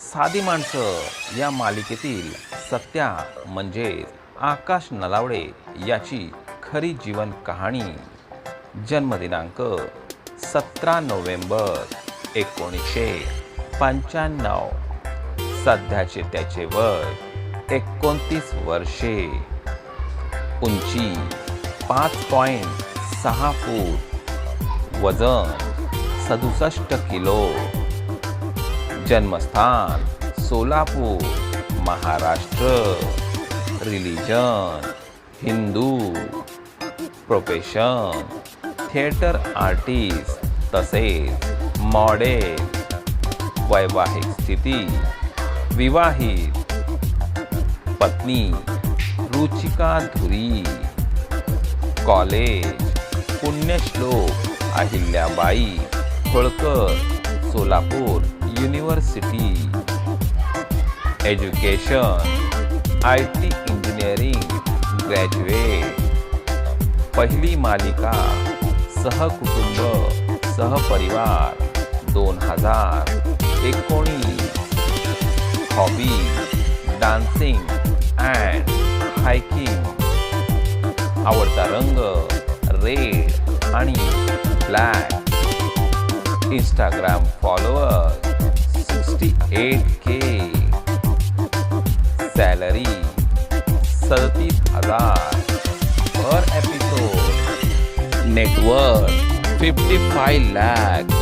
साधी माणसं या मालिकेतील सत्या म्हणजे आकाश नलावडे याची खरी जीवन कहाणी. जन्मदिनांक सतरा नोव्हेंबर एकोणीसशे पंच्याण्णव. सध्याचे त्याचे वय एकोणतीस वर्षे. उंची पाच पॉईंट सहा फूट. वजन सदुसष्ट किलो. जन्मस्थान Solapur Maharashtra religion Hindu profession theatre artist तसेच मॉडेल वैवाहिक स्थिती विवाहित पत्नी Ruchika Dhuri college Punyashlok Ahilyabai Holkar Solapur. University education I T engineering graduate पहिली मालिका सहकुटुंब सहपरिवार दोन हजार एकोणीस. हॉबी डान्सिंग अँड हायकिंग आवडता रंग रेड आणि black Instagram followers 58k salary सदतीस हजार. Per episode. Network fifty five lakh